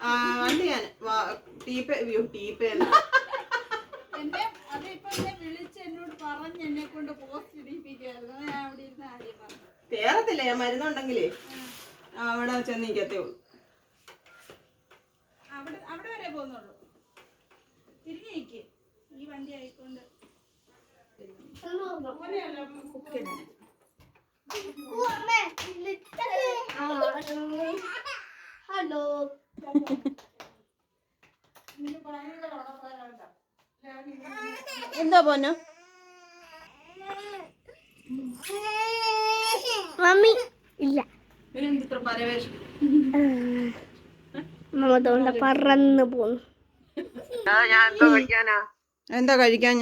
ആ കണ്ട് ഞാൻ ടീപ്പേ വ്യൂ ടീപ്പേ എന്നെ അതിപ്പോ എന്നെ വിളിച്ച് എന്നോട് പറഞ്ഞ് എന്നെ കൊണ്ട് പോസ്റ്റ് ഇടിപ്പിക്കുമായിരുന്നു ഞാൻ അവിടെ ഇരുന്ന് ആദ്യം പറഞ്ഞു. കേറത്തില്ല ഞാൻ മരുന്നുണ്ടെങ്കിലേ അവിടെ ചെന്നിരിക്കത്തേ ഉള്ളൂ അവിടെ അവിടെ വരെ പോകുന്നുള്ളൂ. തിരിഞ്ഞു നിൽക്ക് ഈ വണ്ടി ആയിക്കൊണ്ട്. ഹലോ എന്താ പോന്നു? മമ്മി. ഇല്ല. മമ്മ തോണ്ട പറന്ന് പോന്നു. ഞാൻ എന്തോ കഴിക്കാനാ? എന്താ കഴിക്കാൻ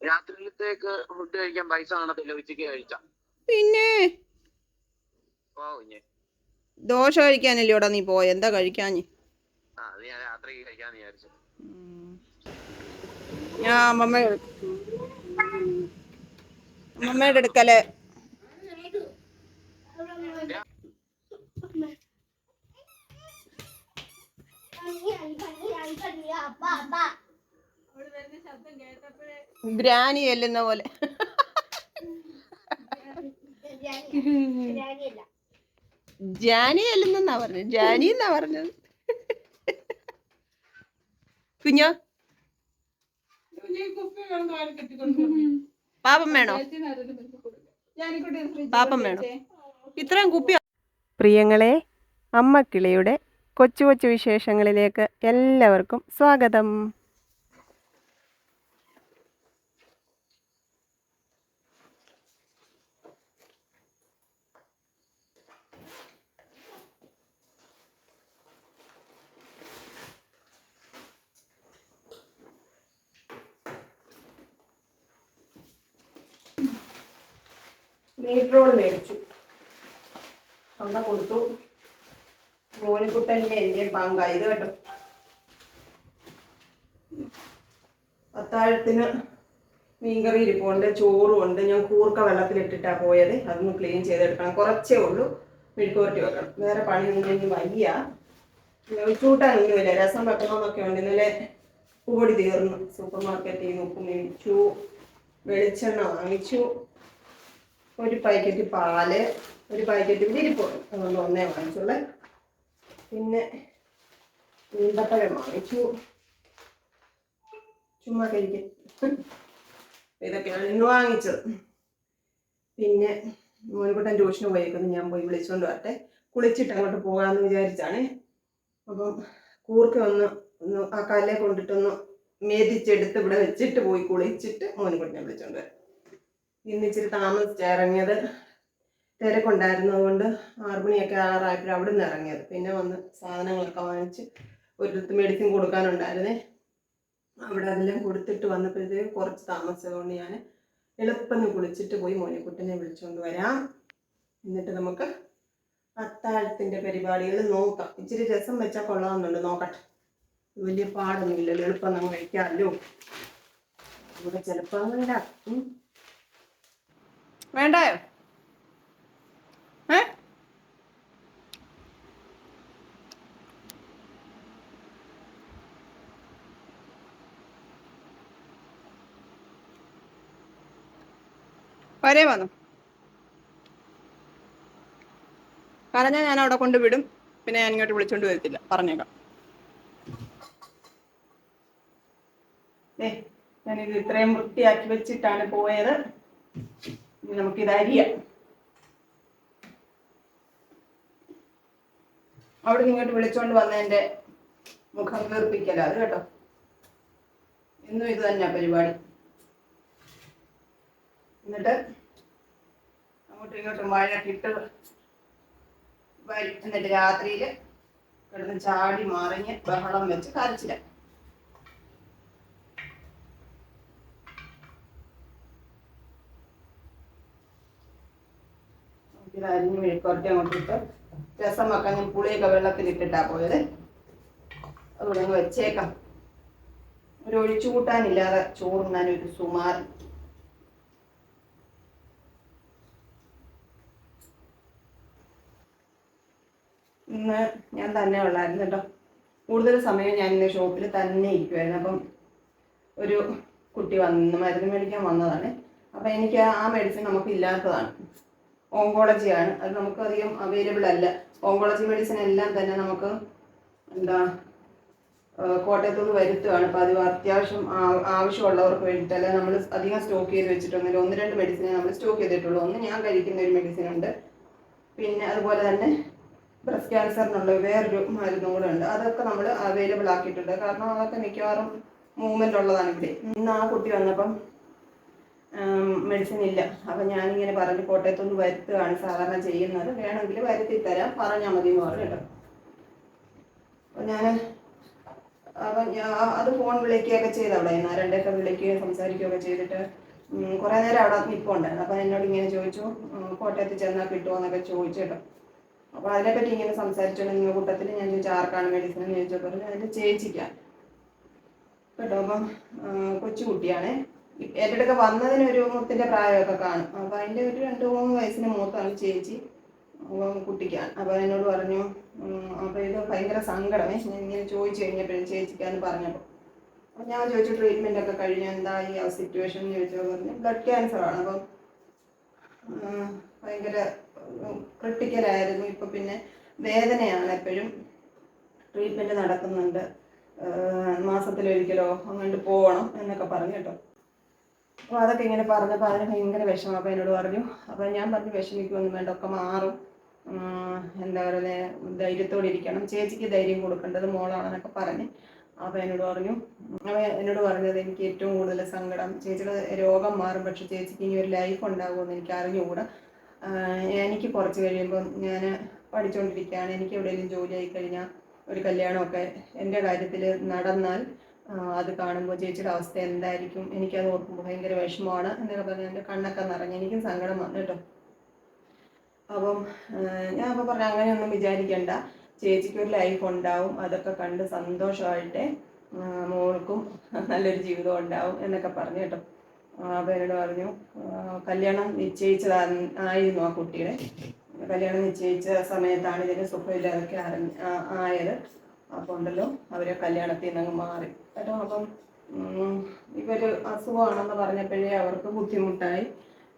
രാത്രിയിലത്തേക്ക് ഫുഡ് കഴിക്കാൻ പൈസ കാണത്തില്ല ഉച്ചയ്ക്ക് കഴിച്ച. പിന്നെ? ദോശ കഴിക്കാനല്ലേ ഇവിടെ നീ പോയ? എന്താ കഴിക്കാഞ്ഞ്? ഞാൻ അമ്മമ്മ അമ്മമ്മയുടെ അടുക്കൽ. അവിടെ ചെല്ലുന്ന ശബ്ദം കേട്ടപ്പോഴേ ഗ്രാനി പോലെ ജാനി അല്ലെന്നാ പറഞ്ഞത്. ജാനി എന്നാ പറഞ്ഞത്? കുഞ്ഞോ? പാപം വേണോ? പാപം വേണോ? ഇത്രയും കുപ്പി പ്രിയങ്ങളെ അമ്മക്കിളിയുടെ കൊച്ചു കൊച്ചു വിശേഷങ്ങളിലേക്ക് എല്ലാവർക്കും സ്വാഗതം. മീറ്റ് റോൾ മേടിച്ചു. തൊണ്ട കൊടുത്തു. മോനിക്കുട്ടന്റെ എന്റെ പങ്ക ഇത് കേട്ടോ. അത്താഴത്തിന് മീൻകറി ഇരിപ്പുണ്ട് ചോറും ഉണ്ട്. ഞാൻ കൂർക്ക വെള്ളത്തിലിട്ടിട്ടാണ് പോയത്. അതൊന്ന് ക്ലീൻ ചെയ്തെടുക്കണം. കുറച്ചേ ഉള്ളൂ. മെഴുക്കുവരട്ടി വെക്കണം. വേറെ പണിയൊന്നും എനിക്ക് വയ്യ. ഒഴിച്ചുകൂട്ടാനൊന്നുമില്ല രസം വെക്കണമെന്നൊക്കെ ഉണ്ട്. ഇന്നലെ ഉപ്പൊടി തീർന്നു. സൂപ്പർ മാർക്കറ്റിൽ നിന്ന് ഉപ്പ് മേടിച്ചു. വെളിച്ചെണ്ണ വാങ്ങിച്ചു. ഒരു പാക്കറ്റ് പാൽ ഒരു പാക്കറ്റ് വിരിപ്പ് അതുകൊണ്ട് ഒന്നേ വാങ്ങിച്ചുള്ളേ. പിന്നെ ഈന്തപ്പഴം വാങ്ങിച്ചു. ചുമ്മാ കഴിക്കും. ഇതൊക്കെയാണ് ഇന്ന് വാങ്ങിച്ചത്. പിന്നെ മോനിക്കുട്ടൻ ട്യൂഷന് പോയേക്കുന്നു. ഞാൻ പോയി വിളിച്ചുകൊണ്ട് വരട്ടെ. കുളിച്ചിട്ട് അങ്ങോട്ട് പോകാമെന്ന് വിചാരിച്ചാണ്. അപ്പം കൂർക്ക ഒന്ന് ഒന്ന് ആ കല്ലെ കൊണ്ടിട്ടൊന്ന് മേതിച്ചെടുത്ത് ഇവിടെ വെച്ചിട്ട് പോയി കുളിച്ചിട്ട് മോനുകൂട്ടിനെ വിളിച്ചുകൊണ്ട് വരാം. ഇന്ന് ഇച്ചിരി താമസിച്ച് ഇറങ്ങിയത് തിരക്കുണ്ടായിരുന്നതുകൊണ്ട് ആറുമണിയൊക്കെ ആറായപ്പോഴും അവിടെ നിന്ന് ഇറങ്ങിയത്. പിന്നെ വന്ന് സാധനങ്ങളൊക്കെ വാങ്ങിച്ച് ഒരിടത്ത് മെഡിസിൻ കൊടുക്കാനുണ്ടായിരുന്നേ. അവിടെ അതെല്ലാം കൊടുത്തിട്ട് വന്നപ്പോഴത്തേക്ക് കുറച്ച് താമസിച്ചതുകൊണ്ട് ഞാൻ എളുപ്പം കുളിച്ചിട്ട് പോയി മോനിക്കുട്ടനെ വിളിച്ചുകൊണ്ട് വരാം. എന്നിട്ട് നമുക്ക് അത്താഴത്തിന്റെ പരിപാടികൾ നോക്കാം. ഇച്ചിരി രസം വെച്ചാൽ കൊള്ളാമെന്നുണ്ട് നോക്കട്ടെ. വലിയ പാടൊന്നുമില്ലല്ലോ എളുപ്പം നമ്മൾ കഴിക്കാമല്ലോ. ഇവിടെ ചിലപ്പോൾ ഉം. വേണ്ടായോ? ഏ? വരേ വന്നു. പറഞ്ഞാൽ ഞാൻ അവിടെ കൊണ്ട് വിടും. പിന്നെ ഞാൻ ഇങ്ങോട്ട് വിളിച്ചോണ്ട് വരത്തില്ല. പറഞ്ഞേക്കാം. ഞാനിത് ഇത്രയും വൃത്തിയാക്കി വെച്ചിട്ടാണ് പോയത്. നമുക്കിത് അരിയാം. അവിടെ ഇങ്ങോട്ട് വിളിച്ചോണ്ട് വന്നതിന്റെ മുഖം വീർപ്പിക്കല അത് കേട്ടോ. ഇന്നും ഇത് തന്നെയാ പരിപാടി. എന്നിട്ട് അങ്ങോട്ടും ഇങ്ങോട്ടും വഴക്കിട്ട് വരും എന്നിട്ട് രാത്രിയിൽ കിടന്ന് ചാടി മറിഞ്ഞ് ബഹളം വെച്ച് കരച്ചില്ല ഇത് അരിഞ്ഞ് മെഴുക്കുരട്ടി അങ്ങോട്ട് ഇട്ട് രസം വെക്കാൻ ഞാൻ പുളിയൊക്കെ വെള്ളത്തിലിട്ടിട്ടാ പോയത്. അതുകൊണ്ട് അങ്ങ് വെച്ചേക്കാം. ഒരു ഒഴിച്ചു കൂട്ടാനില്ലാതെ ചോറുണ്ണാൻ ഒരു സുമാർ. ഇന്ന് ഞാൻ തന്നെ ഉള്ളായിരുന്നു കേട്ടോ. കൂടുതൽ സമയം ഞാൻ ഇന്ന് ഷോപ്പിൽ തന്നെ ഇരിക്കുമായിരുന്നു അപ്പം ഒരു കുട്ടി വന്ന് മരുന്ന് മേടിക്കാൻ വന്നതാണ്. അപ്പം എനിക്ക് ആ മെഡിസിൻ നമുക്ക് ഇല്ലാത്തതാണ്. ഓങ്കോളജിയാണ് അത് നമുക്ക് അധികം അവൈലബിൾ അല്ല. ഓങ്കോളജി മെഡിസിൻ എല്ലാം തന്നെ നമുക്ക് എന്താ കോട്ടയത്തു നിന്ന് വരുത്തുകയാണ് അപ്പോൾ അത് അത്യാവശ്യം ആവശ്യമുള്ളവർക്ക് ആവശ്യമുള്ളവർക്ക് വേണ്ടിയിട്ടല്ല നമ്മൾ അധികം സ്റ്റോക്ക് ചെയ്ത് വെച്ചിട്ടൊന്നുമില്ല. ഒന്ന് രണ്ട് മെഡിസിനെ നമ്മൾ സ്റ്റോക്ക് ചെയ്തിട്ടുള്ളൂ. ഒന്ന് ഞാൻ കഴിക്കുന്ന ഒരു മെഡിസിൻ ഉണ്ട്. പിന്നെ അതുപോലെ തന്നെ ബ്രസ്റ്റ് ക്യാൻസറിനുള്ള വേറൊരു മരുന്നും കൂടെ ഉണ്ട്. അതൊക്കെ നമ്മൾ അവൈലബിൾ ആക്കിയിട്ടുണ്ട്. കാരണം അതൊക്കെ മിക്കവാറും മൂവ്മെന്റ് ഉള്ളതാണ് ഇവിടെ ഇന്ന് ആ കുട്ടി വന്നപ്പം മെഡിസിൻ ഇല്ല. അപ്പം ഞാനിങ്ങനെ പറഞ്ഞു കോട്ടയത്തുനിന്ന് വരുത്തുകയാണ് സാധാരണ ചെയ്യുന്നത്. വേണമെങ്കിൽ വരുത്തി തരാം. പറഞ്ഞാൽ മതി എന്ന് പറഞ്ഞു കേട്ടോ. അപ്പം ഞാൻ അപ്പം അത് ഫോൺ വിളിക്കുകയൊക്കെ ചെയ്ത് അവിടെ. നാരണ്ടൊക്കെ രണ്ടൊക്കെ വിളിക്കുകയും സംസാരിക്കുകയൊക്കെ ചെയ്തിട്ട് കുറേ നേരം അവിടെ നിൽപ്പുണ്ടായിരുന്നു അപ്പം എന്നോട് ഇങ്ങനെ ചോദിച്ചു കോട്ടയത്ത് ചെന്നാൽ കിട്ടുമോ എന്നൊക്കെ ചോദിച്ചു കേട്ടോ. അപ്പോൾ അതിനെപ്പറ്റി ഇങ്ങനെ സംസാരിച്ചുകൊണ്ട് നിങ്ങൾ കൂട്ടത്തിൽ ഞാൻ ചോദിച്ചു ആർക്കാണ് മെഡിസിൻ എന്ന് ചോദിച്ചപ്പോൾ പറഞ്ഞു അതിന്റെ കേട്ടോ അപ്പം കൊച്ചുകുട്ടിയാണ്. എന്റെ അടുക്ക വന്നതിന് ഒരു മുത്തിന്റെ പ്രായമൊക്കെ കാണും. അപ്പൊ അതിന്റെ ഒരു രണ്ട് മൂന്ന് വയസ്സിന് മൂത്താണ് ചേച്ചി കുട്ടിക്കാണ് അപ്പോൾ എന്നോട് പറഞ്ഞു അപ്പോൾ ഇത് ഭയങ്കര സങ്കടമേ. ഞാൻ ഇങ്ങനെ ചോദിച്ചു കഴിഞ്ഞപ്പോഴും ചേച്ചിക്കാന്ന് പറഞ്ഞപ്പോൾ അപ്പം ഞാൻ ചോദിച്ചു ട്രീറ്റ്മെന്റ് ഒക്കെ കഴിഞ്ഞു എന്താ ഈ സിറ്റുവേഷൻ എന്ന് ചോദിച്ചപ്പോൾ പറഞ്ഞു ബ്ലഡ് ക്യാൻസർ ആണ്. അപ്പം ഭയങ്കര ക്രിട്ടിക്കൽ ആയിരുന്നു. ഇപ്പം പിന്നെ വേദനയാണ് എപ്പോഴും. ട്രീറ്റ്മെന്റ് നടക്കുന്നുണ്ട് മാസത്തിലൊരിക്കലോ അങ്ങോട്ട് പോകണം എന്നൊക്കെ പറഞ്ഞു കേട്ടോ. അപ്പോൾ അതൊക്കെ ഇങ്ങനെ പറഞ്ഞപ്പോൾ അതിന് ഭയങ്കര വിഷമം. അപ്പോൾ എന്നോട് പറഞ്ഞു അപ്പോൾ ഞാൻ പറഞ്ഞു വിഷമിക്കൊന്നും വേണ്ട ഒക്കെ മാറും. എന്താ പറയുക ധൈര്യത്തോടെ ഇരിക്കണം. ചേച്ചിക്ക് ധൈര്യം കൊടുക്കേണ്ടത് മോളാണെന്നൊക്കെ പറഞ്ഞ് അപ്പോൾ എന്നോട് പറഞ്ഞു അവ എന്നോട് പറഞ്ഞത് എനിക്ക് ഏറ്റവും കൂടുതൽ സങ്കടം. ചേച്ചിയുടെ രോഗം മാറും പക്ഷെ ചേച്ചിക്ക് ഇനി ഒരു ലൈഫ് ഉണ്ടാകുമെന്ന് എനിക്ക് അറിഞ്ഞുകൂടാ. എനിക്ക് കുറച്ച് കഴിയുമ്പോൾ ഞാൻ പഠിച്ചുകൊണ്ടിരിക്കുകയാണ് എനിക്ക് എവിടെയെങ്കിലും ജോലി ആയി കഴിഞ്ഞാൽ ഒരു കല്യാണമൊക്കെ എന്റെ കാര്യത്തിൽ നടന്നാൽ അത് കാണുമ്പോൾ ചേച്ചിയുടെ അവസ്ഥ എന്തായിരിക്കും? എനിക്കത് ഓർക്കുമ്പോൾ ഭയങ്കര വിഷമമാണ് എന്നൊക്കെ പറഞ്ഞ് എന്റെ കണ്ണൊക്കെ നിറഞ്ഞു എനിക്കും സങ്കടം വന്നു കേട്ടോ. അപ്പം ഞാൻ അപ്പോൾ പറഞ്ഞു അങ്ങനെയൊന്നും വിചാരിക്കണ്ട. ചേച്ചിക്ക് ഒരു ലൈഫ് ഉണ്ടാവും. അതൊക്കെ കണ്ട് സന്തോഷമായിട്ട് മോൾക്കും നല്ലൊരു ജീവിതം ഉണ്ടാവും എന്നൊക്കെ പറഞ്ഞു കേട്ടോ. അപ്പോൾ എന്നോട് പറഞ്ഞു കല്യാണം നിശ്ചയിച്ചതാ ആയിരുന്നു ആ കുട്ടിയുടെ. കല്യാണം നിശ്ചയിച്ച സമയത്താണ് ഇതിന് സുഖമില്ലാതൊക്കെ അറിഞ്ഞ ആയത്. അപ്പോൾ ഉണ്ടല്ലോ അവരെ കല്യാണത്തിൽ നിന്ന് മാറി. കേട്ടോ അപ്പം ഇവർ അസുഖമാണെന്ന് പറഞ്ഞപ്പോഴേ അവർക്ക് ബുദ്ധിമുട്ടായി.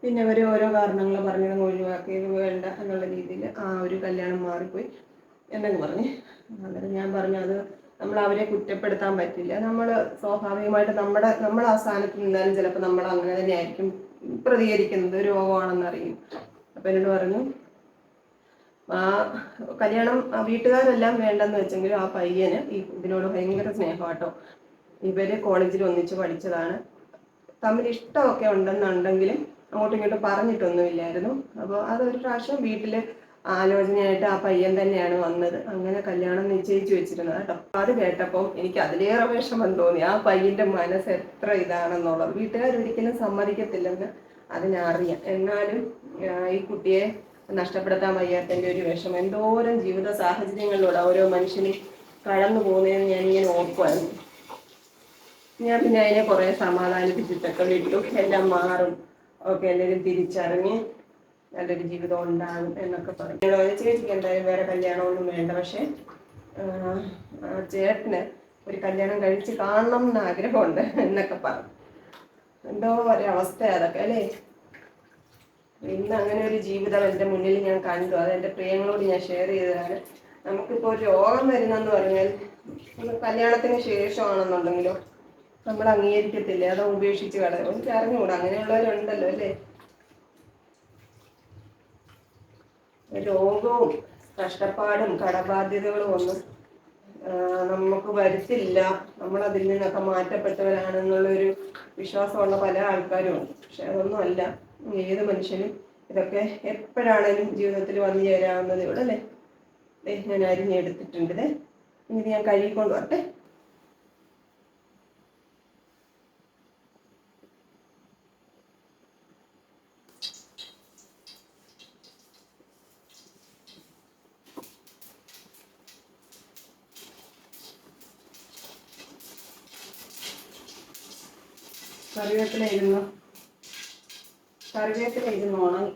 പിന്നെ അവർ ഓരോ കാരണങ്ങൾ പറഞ്ഞത് ഒഴിവാക്കി ഇത് വേണ്ട എന്നുള്ള രീതിയിൽ ആ ഒരു കല്യാണം മാറിപ്പോയി എന്നൊക്കെ പറഞ്ഞ്. അന്നേരം ഞാൻ പറഞ്ഞു അത് നമ്മൾ അവരെ കുറ്റപ്പെടുത്താൻ പറ്റില്ല. നമ്മൾ സ്വാഭാവികമായിട്ട് നമ്മുടെ നമ്മൾ ആ സ്ഥാനത്ത് നിന്നാലും ചിലപ്പോൾ നമ്മൾ അങ്ങനെ തന്നെയായിരിക്കും പ്രതികരിക്കുന്നത്. രോഗമാണെന്നറിയും അപ്പം എന്നോട് പറഞ്ഞു ആ കല്യാണം വീട്ടുകാരെല്ലാം വേണ്ടെന്ന് വെച്ചെങ്കിലും ആ പയ്യന് ഈ ഇതിനോട് ഭയങ്കര സ്നേഹമാട്ടോ ഇവർ കോളേജിൽ ഒന്നിച്ച് പഠിച്ചതാണ്. തമ്മിൽ ഇഷ്ടമൊക്കെ ഉണ്ടെന്നുണ്ടെങ്കിലും അങ്ങോട്ടും ഇങ്ങോട്ടും പറഞ്ഞിട്ടൊന്നുമില്ലായിരുന്നു. അപ്പോൾ അതൊരു പ്രാവശ്യം വീട്ടിൽ ആലോചനയായിട്ട് ആ പയ്യൻ തന്നെയാണ് വന്നത്. അങ്ങനെ കല്യാണം നിശ്ചയിച്ചു വെച്ചിരുന്നത് കേട്ടോ. അത് കേട്ടപ്പോൾ എനിക്ക് അതിലേറെ വിഷമം തോന്നി. ആ പയ്യന്റെ മനസ്സ് എത്ര ഇതാണെന്നുള്ളത്. വീട്ടുകാരൊരിക്കലും സമ്മതിക്കത്തില്ലെന്ന് അതിനറിയാം. എന്നാലും ഈ കുട്ടിയെ നഷ്ടപ്പെടുത്താൻ വയ്യാത്തതിന്റെ ഒരു വിഷമം. എന്തോരം ജീവിത സാഹചര്യങ്ങളിലൂടെ ഓരോ മനുഷ്യനും കടന്നു പോകുന്നതെന്ന് ഞാനിങ്ങനെ ഓർക്കുമായിരുന്നു ഞാൻ പിന്നെ അതിനെ കുറേ സമാധാനിപ്പിച്ചിട്ടൊക്കെ വിട്ടു എല്ലാം മാറും. ഒക്കെ എല്ലാവരും തിരിച്ചറിഞ്ഞ് നല്ലൊരു ജീവിതം ഉണ്ടാകും എന്നൊക്കെ പറഞ്ഞു. ചേച്ചിക്ക് എന്തായാലും വേറെ കല്യാണമൊന്നും വേണ്ട. പക്ഷേ ചേട്ടന് ഒരു കല്യാണം കഴിച്ച് കാണണം എന്ന് ആഗ്രഹമുണ്ട് എന്നൊക്കെ പറഞ്ഞു. എന്തോ ഒരവസ്ഥ അതൊക്കെ അല്ലേ? ഇന്ന് അങ്ങനെ ഒരു ജീവിതം എന്റെ മുന്നിൽ ഞാൻ കണ്ടു. അത് എന്റെ പ്രിയങ്ങളോട് ഞാൻ ഷെയർ ചെയ്തതാണ്. നമുക്കിപ്പോൾ ഒരു രോഗം വരുന്നെന്ന് പറഞ്ഞാൽ കല്യാണത്തിന് ശേഷമാണെന്നുണ്ടെങ്കിലോ നമ്മൾ അംഗീകരിക്കത്തില്ലേ. അതോ ഉപേക്ഷിച്ച് കളയും. എനിക്ക് അറിഞ്ഞുകൂടാ? അങ്ങനെയുള്ളവരുണ്ടല്ലോ അല്ലേ? രോഗവും കഷ്ടപ്പാടും കടബാധ്യതകളും ഒന്നും നമുക്ക് വരുത്തില്ല. നമ്മൾ അതിൽ നിന്നൊക്കെ മാറ്റപ്പെട്ടവരാണെന്നുള്ളൊരു വിശ്വാസമുള്ള പല ആൾക്കാരും ഉണ്ട്. പക്ഷെ അതൊന്നും അല്ല. ഏത് മനുഷ്യനും ഇതൊക്കെ എപ്പോഴാണേലും ജീവിതത്തിൽ വന്നു ചേരാവുന്നതേ ഉള്ളൂ അല്ലേ? ഞാൻ അരിഞ്ഞെടുത്തിട്ടുണ്ട് എടുത്തിട്ടുണ്ട് ഇനി ഞാൻ കഴുകിക്കൊണ്ട് വരട്ടെ കറിവേപ്പില കറിവേപ്പില ഇരുന്ന് ഉണങ്ങി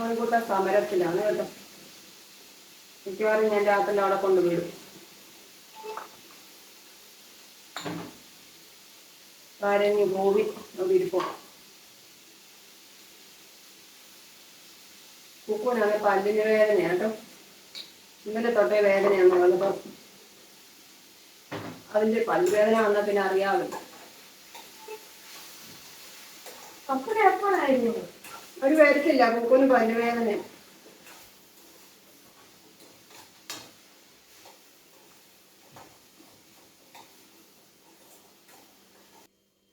മോൻകൂട്ട സമരത്തിലാണ് കേട്ടോ. മിക്കവാറും ഞാൻ രാത്രി അവിടെ കൊണ്ട് വിടും കരഞ്ഞു പോവി അവിടെ ഇരിപ്പോ. കുക്കൂനാണ് പല്ലിന് വേദനയാണ് കേട്ടോ. ഇന്നലെ തൊട്ടേ വേദനയാണ് വന്നപ്പോൾ അതിന്റെ പല്ലുവേദന വന്നാൽ പിന്നെ അറിയാമല്ലോ അപ്പോഴേ എപ്പോഴായിരുന്നു? ഒരു വരത്തില്ല കുക്കൂന് പല്ലുവേദന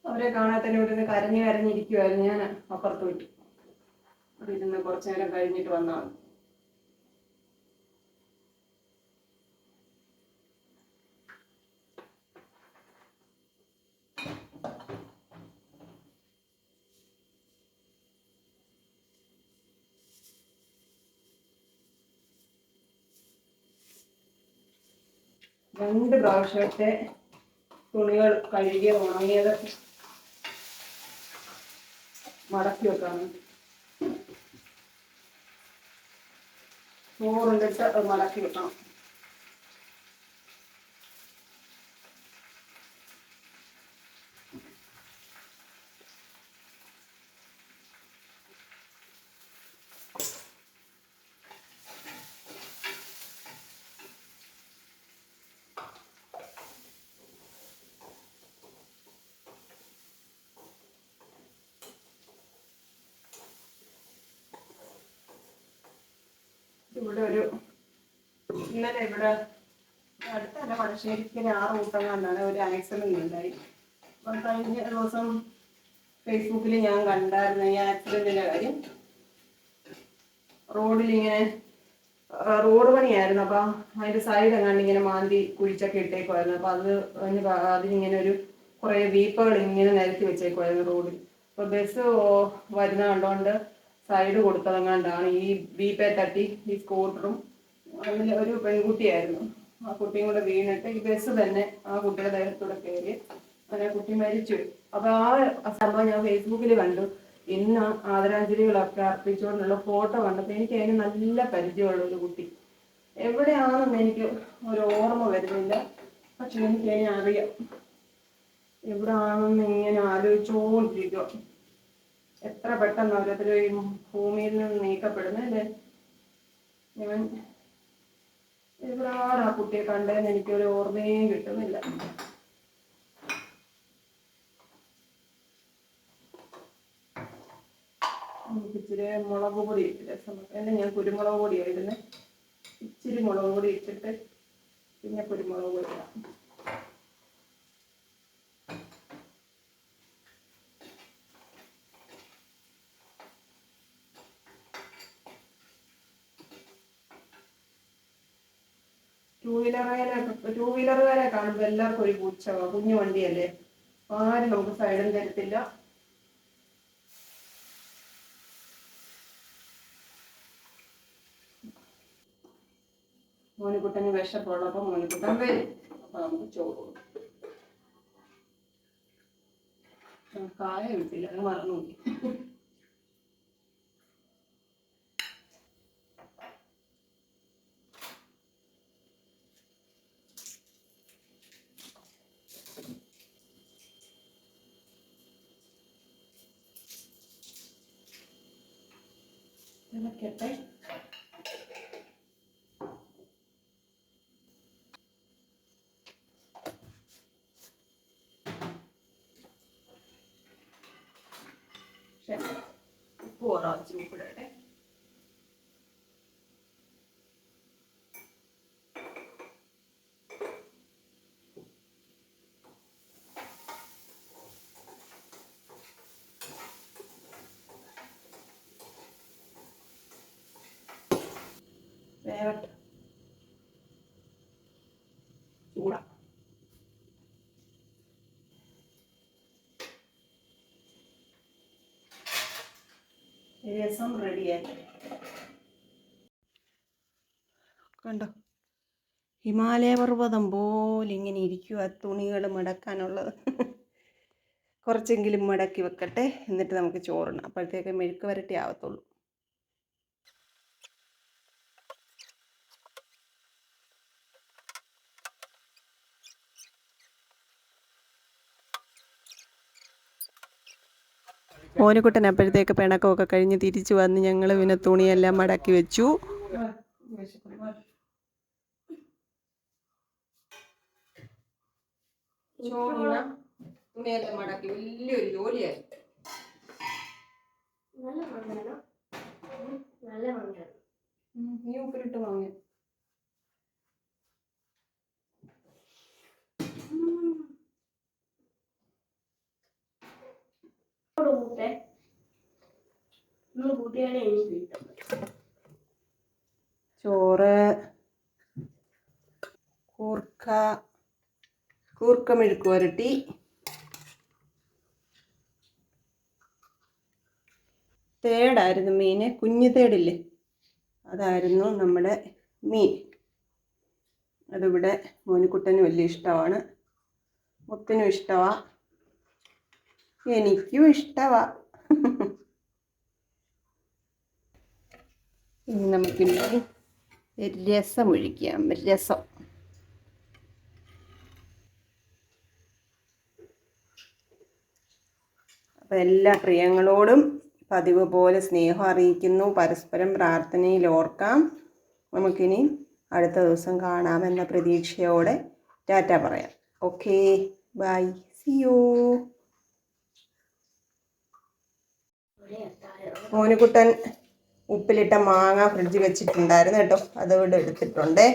അവരെ കാണാത്തന്നെ ഇവിടെ നിന്ന് കരഞ്ഞു കരഞ്ഞിരിക്കുമായിരുന്നു ഞാൻ അപ്പുറത്ത് വിട്ടു. അവിടെ ഇരുന്ന് കുറച്ചു നേരം കഴിഞ്ഞിട്ട് വന്നാൽ രണ്ട് പ്രാവശ്യത്തെ തുണികൾ കഴുകിയ ഉണങ്ങിയത് മടക്കി വെക്കാണ്. ചോറുണ്ടിട്ട് മടക്കി വെക്കണം. ഇവിടെ ഒരു ഇന്നലെ ഇവിടെ അടുത്തല്ല വടശ്ശേരിക്കൽ ആറ് റൂട്ടങ്ങാണ്ടാണ് ഒരു ആക്സിഡന്റ് ഉണ്ടായി. അപ്പം കഴിഞ്ഞ ദിവസം ഫേസ്ബുക്കിൽ ഞാൻ കണ്ടായിരുന്നു ഈ ആക്സിഡന്റിന്റെ കാര്യം. റോഡിൽ ഇങ്ങനെ റോഡ് പണിയായിരുന്നു. അപ്പൊ അതിന്റെ സൈഡ് എങ്ങാണ്ട് ഇങ്ങനെ മാന്തി കുഴിച്ചൊക്കെ ഇട്ടേക്കുമായിരുന്നു അപ്പൊ അത് അതിനിങ്ങനെ ഒരു കുറെ വീപ്പുകൾ ഇങ്ങനെ നിരത്തി വെച്ചേക്കുമായിരുന്നു റോഡിൽ. അപ്പൊ ബസ് വരുന്ന കണ്ടോണ്ട് സൈഡ് കൊടുത്തതെങ്ങാണ്ടാണ് ഈ വീപ്പെ തട്ടി ഈ സ്കൂട്ടറും അതിൽ ഒരു പെൺകുട്ടിയായിരുന്നു. ആ കുട്ടിയും കൂടെ വീണിട്ട് ഈ ബസ് തന്നെ ആ കുട്ടിയുടെ ദേഹത്തൂടെ കയറി അങ്ങനെ കുട്ടി മരിച്ചു. അപ്പൊ ആ സംഭവം ഞാൻ ഫേസ്ബുക്കിൽ കണ്ടു. ഇന്ന് ആദരാഞ്ജലികളൊക്കെ അർപ്പിച്ചുകൊണ്ടുള്ള ഫോട്ടോ കണ്ടപ്പോൾ എനിക്ക് അതിന് നല്ല പരിചയമുള്ള ഒരു കുട്ടി. എവിടെയാണെന്ന് എനിക്ക് ഒരു ഓർമ്മ വരുന്നില്ല. പക്ഷെ എനിക്ക് അതിനെ അറിയാം. എവിടെയാണെന്ന് ഇങ്ങനെ ആലോചിച്ചുകൊണ്ടിരിക്കുക എത്ര പെട്ടെന്ന് ഓരോരുത്തർ ഈ ഭൂമിയിൽ നിന്ന് നീക്കപ്പെടുന്നു. അല്ലെ ഞാൻ എവിടാണ് ആ കുട്ടിയെ കണ്ടതെന്ന് എനിക്കൊരു ഓർമ്മയും കിട്ടുന്നില്ല. ഇച്ചിരി മുളക് പൊടി ഇട്ടില്ല സമയത്ത് ഞാൻ കുരുമുളക് പൊടി ഇടുന്നത് ഇച്ചിരി മുളക് പൊടി ഇട്ടിട്ട് പിന്നെ കുരുമുളക് പൊടി ഇടാം. ടൂ വീലറുകാരെ ടൂ വീലറുകാരെ കാണുമ്പോൾ എല്ലാവർക്കും ഒരു പൂച്ച കുഞ്ഞു വണ്ടിയല്ലേ? ആരും നമുക്ക് സൈഡും തരത്തില്ല. മോനിക്കുട്ടന് വിശപ്പുള്ളപ്പോൾ മോനിക്കുട്ടൻ വരും. അപ്പൊ നമുക്ക് ചോറ് കൊടുക്കും. കായ കിട്ടില്ല അത് മറന്നു não quer വേവട്ടെ. ചൂടാ. രസം റെഡിയായി കണ്ടോ? ഹിമാലയ പർവതം പോലെ ഇങ്ങനെ ഇരിക്കുക തുണികൾ മടക്കാനുള്ളത്. കുറച്ചെങ്കിലും മടക്കി വെക്കട്ടെ. എന്നിട്ട് നമുക്ക് ചോറിനാം അപ്പോഴത്തേക്ക് മെഴുക്ക് വരട്ടി ആവത്തുള്ളൂ. മോനുകുട്ടൻ അപ്പോഴത്തേക്ക് പിണക്കമൊക്കെ കഴിഞ്ഞ് തിരിച്ചു വന്ന് ഞങ്ങൾ പിന്നെ തുണിയെല്ലാം മടക്കി വെച്ചു. തുണിയെല്ലാം മടക്കി. വലിയൊരു ജോലിയായി. നല്ല മണ്ണാണ് നല്ല മണ്ണാണ് നീ ഉപ്പിലിട്ട് വാങ്ങി. കൂട്ടെ ചോറ് കൂർക്ക കൂർക്ക മെഴുക്ക് വരട്ടി. തേടായിരുന്നു മീൻ. കുഞ്ഞു തേടില്ലേ? അതായിരുന്നു നമ്മുടെ മീൻ. അതിവിടെ മോനിക്കുട്ടന് വലിയ ഇഷ്ടമാണ്. മുത്തിനും ഇഷ്ടമാണ് എനിക്കും ഇഷ്ടമാണ് ഇനി നമുക്കിനി രസം ഒഴിക്കാം. രസം. അപ്പം എല്ലാ പ്രിയങ്ങളോടും പതിവ് പോലെ സ്നേഹം അറിയിക്കുന്നു. പരസ്പരം പ്രാർത്ഥനയിൽ ഓർക്കാം. നമുക്കിനി അടുത്ത ദിവസം കാണാമെന്ന പ്രതീക്ഷയോടെ ടാറ്റ പറയാം. Okay bye see you Monukuttan ഉപ്പിലിട്ട മാങ്ങ ഫ്രിഡ്ജിൽ വെച്ചിട്ടുണ്ടായിരുന്നു കേട്ടോ. അത് ഇവിടെ എടുത്തിട്ടുണ്ടേ.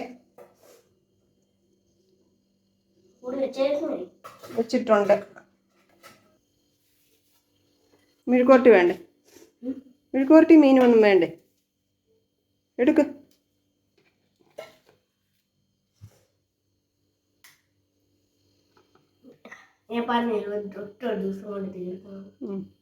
വെച്ചിട്ടുണ്ട്. മെഴുക്കുവരട്ടി വേണ്ടേ? മെഴുക്കുവരട്ടി മീനും ഒന്നും വേണ്ടേ? എടുക്ക. ഞാൻ പറഞ്ഞു ഒറ്റ ദിവസം കൊണ്ട് തീർക്കണം.